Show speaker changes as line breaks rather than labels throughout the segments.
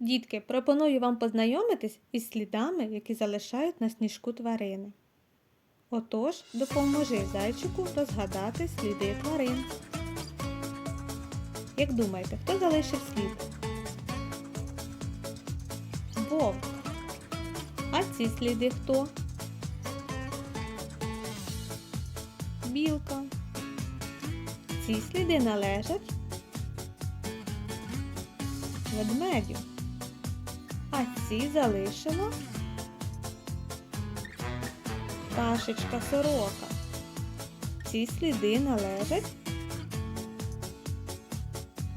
Дітки, пропоную вам познайомитись із слідами, які залишають на сніжку тварини. Отож, допоможи зайчику розгадати сліди тварин. Як думаєте, хто залишив слід? Вовк. А ці сліди хто? Білка. Ці сліди належать ведмедю. А ці залишила пташечка сорока. Ці сліди належать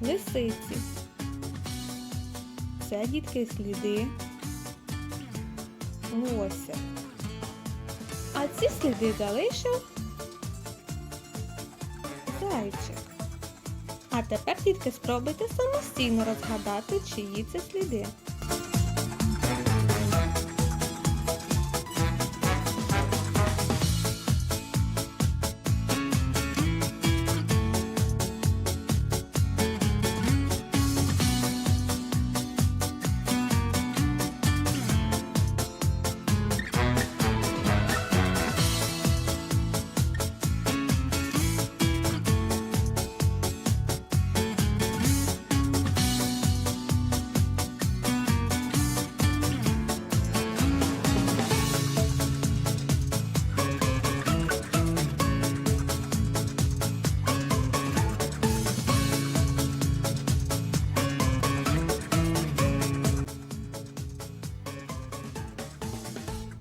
лисиці. Це дітки сліди лося. А ці сліди залишив зайчик. А тепер, дітки, спробуйте самостійно розгадати, чиї це сліди.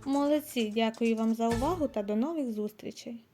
Молодці, дякую вам за увагу та до нових зустрічей!